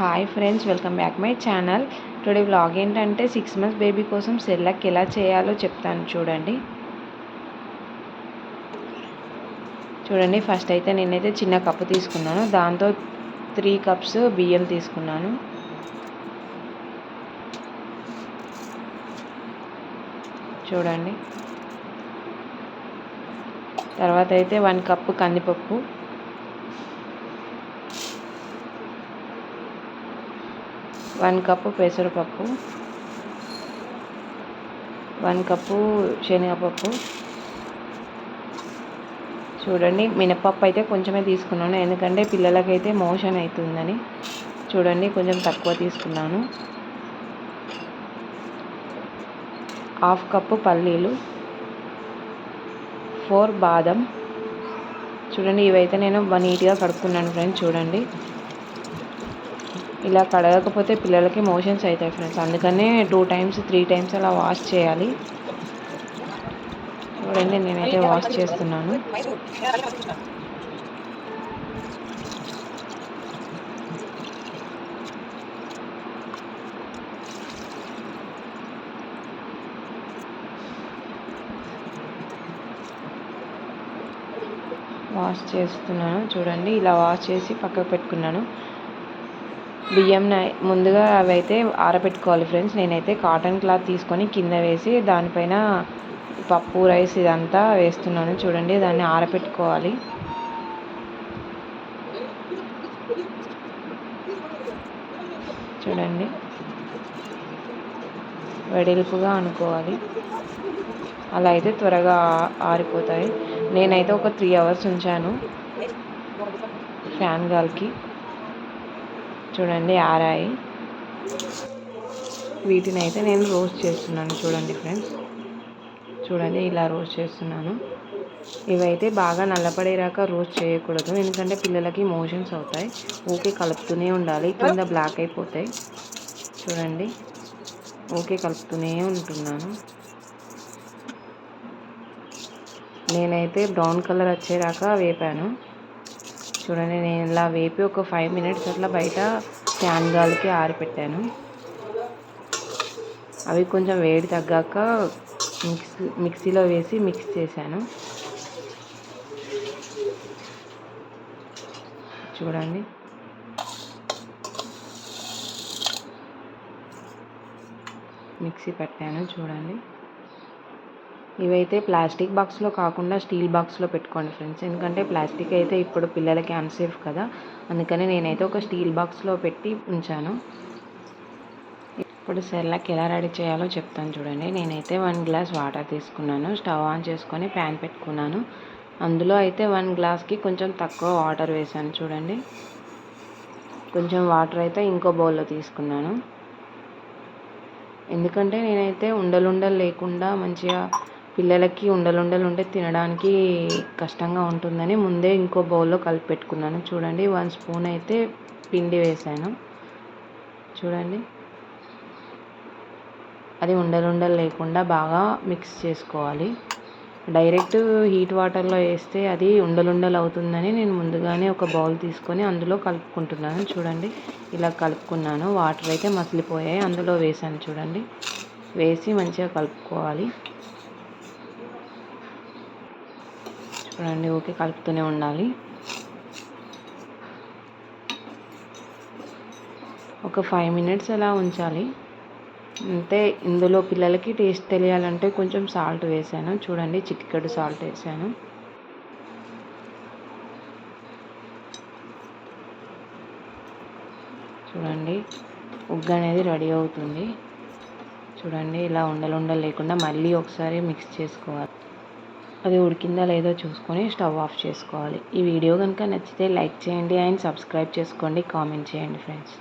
Hi friends welcome back my channel today vlog ఏంటంటే six months baby కోసం Cerelac ఎలా చేయాలో చెప్తాను చూడండి. చూడండి ఫస్ట్ అయితే నేనైతే చిన్న కప్పు తీసుకున్నాను. దాంతో త్రీ కప్స్ బియ్యం తీసుకున్నాను. చూడండి. తర్వాత అయితే వన్ కప్పు కందిపప్పు. వన్ కప్పు పెసరపప్పు వన్ కప్పు శనగపప్పు. చూడండి మినపప్పు అయితే కొంచెమే తీసుకున్నాను. ఎందుకంటే పిల్లలకైతే మోషన్ అవుతుందని. చూడండి కొంచెం తక్కువ తీసుకున్నాను. హాఫ్ కప్పు పల్లీలు ఫోర్ బాదం. చూడండి ఇవైతే నేను నీట్గా కడుక్కున్నాను ఫ్రెండ్స్ చూడండి. ఇలా కడగకపోతే పిల్లలకి మోషన్స్ అవుతాయి ఫ్రెండ్స్ అందుకనే టూ టైమ్స్ త్రీ టైమ్స్ అలా వాష్ చేయాలి. చూడండి నేనైతే వాష్ చేస్తున్నాను. వాష్ చేస్తున్నాను. చూడండి ఇలా వాష్ చేసి పక్కకు పెట్టుకున్నాను. బియ్యం ముందుగా అవి అయితే ఆరబెట్టుకోవాలి ఫ్రెండ్స్. నేనైతే కాటన్ క్లాత్ తీసుకొని కింద వేసి దానిపైన పప్పు రైస్ ఇదంతా వేస్తున్నాను. చూడండి దాన్ని ఆరబెట్టుకోవాలి. చూడండి. వెడల్పుగా అనుకోవాలి. అలా అయితే త్వరగా ఆరిపోతాయి. నేనైతే ఒక త్రీ అవర్స్ ఉంచాను. ఫ్యాన్ గాలికి. చూడండి ఆరాయి వీటిని అయితే నేను రోస్ట్ చేస్తున్నాను. చూడండి ఫ్రెండ్స్. చూడండి ఇలా రోస్ట్ చేస్తున్నాను. ఇవైతే బాగా నల్లపడేరాక రోస్ట్ చేయకూడదు. ఎందుకంటే పిల్లలకి మోషన్స్ అవుతాయి. ఓకే కలుపుతూనే ఉండాలి. కింద బ్లాక్ అయిపోతాయి. చూడండి. ఓకే కలుపుతూనే ఉంటున్నాను. నేనైతే బ్రౌన్ కలర్ వచ్చేదాకా వేపాను. చూడండి నేను ఇలా వేపి ఒక ఫైవ్ మినిట్స్ అట్లా బయట ఫ్యాన్ గాలికి ఆరిపెట్టాను. అవి కొంచెం వేడి తగ్గాక మిక్సీ మిక్సీలో వేసి మిక్స్ చేశాను. చూడండి. మిక్సీ పెట్టాను చూడండి. ఇవైతే ప్లాస్టిక్ బాక్స్లో కాకుండా స్టీల్ బాక్స్లో పెట్టుకోండి ఫ్రెండ్స్. ఎందుకంటే ప్లాస్టిక్ అయితే ఇప్పుడు పిల్లలకి అన్సేఫ్ కదా. అందుకని నేనైతే ఒక స్టీల్ బాక్స్లో పెట్టి ఉంచాను. ఇప్పుడు సెర్లాక్ ఎలా రెడీ చేయాలో చెప్తాను చూడండి. నేనైతే వన్ గ్లాస్ వాటర్ తీసుకున్నాను. స్టవ్ ఆన్ చేసుకొని ప్యాన్ పెట్టుకున్నాను. అందులో అయితే వన్ గ్లాస్కి కొంచెం తక్కువ వాటర్ వేసాను చూడండి. కొంచెం వాటర్ అయితే ఇంకో బౌల్లో తీసుకున్నాను. ఎందుకంటే నేనైతే ఉండలుండలు లేకుండా మంచిగా పిల్లలకి ఉండలుండలు ఉంటే తినడానికి కష్టంగా ఉంటుందని ముందే ఇంకో బౌల్లో కలిపి పెట్టుకున్నాను. చూడండి వన్ స్పూన్ అయితే పిండి వేసాను. చూడండి. అది ఉండలుండలు లేకుండా బాగా మిక్స్ చేసుకోవాలి. డైరెక్ట్ హీట్ వాటర్లో వేస్తే అది ఉండలుండలు అవుతుందని నేను ముందుగానే ఒక బౌల్ తీసుకొని అందులో కలుపుకుంటున్నాను. చూడండి ఇలా కలుపుకున్నాను. వాటర్ అయితే మసిలిపోయాయి. అందులో వేసాను. చూడండి వేసి మంచిగా కలుపుకోవాలి. చూడండి ఓకే కలుపుతూనే ఉండాలి. ఒక ఫైవ్ మినిట్స్ అలా ఉంచాలి. అంటే ఇందులో పిల్లలకి టేస్ట్ తెలియాలంటే కొంచెం సాల్ట్ వేసాను. చూడండి చిటికెడు సాల్ట్ వేసాను. చూడండి ఉగ్గు అనేది రెడీ అవుతుంది. చూడండి ఇలా ఉండలు ఉండలు లేకుండా మళ్ళీ ఒకసారి మిక్స్ చేసుకోవాలి. అది ఉడికిందా లేదో చూసుకొని స్టవ్ ఆఫ్ చేసుకోవాలి. ఈ వీడియో కనుక నచ్చితే లైక్ చేయండి అండ్ సబ్స్క్రైబ్ చేసుకోండి. కామెంట్ చేయండి ఫ్రెండ్స్.